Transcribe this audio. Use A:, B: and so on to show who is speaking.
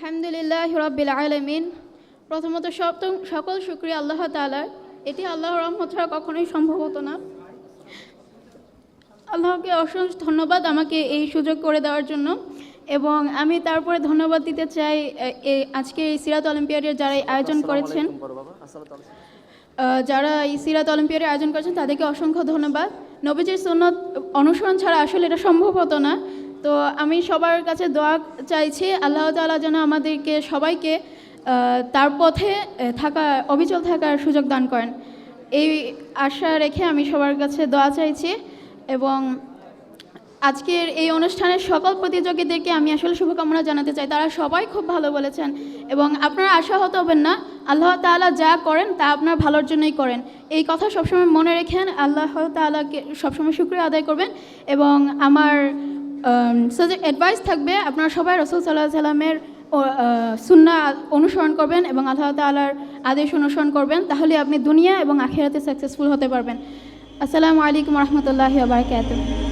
A: আলহামদুলিল্লাহ রব্বিল আলমিন। প্রথমত সপ্তম সকল শুক্রিয়া আল্লাহ তালার এটি আল্লাহ রহমত ছাড়া কখনোই সম্ভব হতো না। আল্লাহকে অসংখ্য ধন্যবাদ আমাকে এই সুযোগ করে দেওয়ার জন্য। এবং আমি তারপরে ধন্যবাদ দিতে চাই আজকে এই সিরাত অলিম্পিয়াডের যারা আয়োজন করেছেন যারা এই সিরাত অলিম্পিয়াডের আয়োজন করেছেন তাদেরকে অসংখ্য ধন্যবাদ। নবীজির সুন্নত অনুসরণ ছাড়া আসলে এটা সম্ভব হতো না। তো আমি সবার কাছে দোয়া চাইছি, আল্লাহ তাআলা যেন আমাদেরকে সবাইকে তার পথে থাকা, অবিচল থাকার সুযোগ দান করেন। এই আশা রেখে আমি সবার কাছে দোয়া চাইছি এবং আজকের এই অনুষ্ঠানের সকল প্রতিযোগীদেরকে আমি আসলে শুভকামনা জানাতে চাই। তারা সবাই খুব ভালো বলেছেন এবং আপনারা আশাহত হবেন না, আল্লাহ তাআলা যা করেন তা আপনার ভালোর জন্যই করেন। এই কথা সবসময় মনে রেখেন, আল্লাহ তাআলাকে সবসময় শুক্রিয়া আদায় করবেন এবং আমার অ্যাডভাইস থাকবে, আপনারা সবাই রসুল সাল্লাহ সাল্লামের সুন্না অনুসরণ করবেন এবং আল্লাহ তাল্লাহার আদেশ অনুসরণ করবেন, তাহলে আপনি দুনিয়া এবং আখেরাতে সাকসেসফুল হতে পারবেন। আসসালামু আলাইকুম রহমতুল্লাহ বারকাতুহ।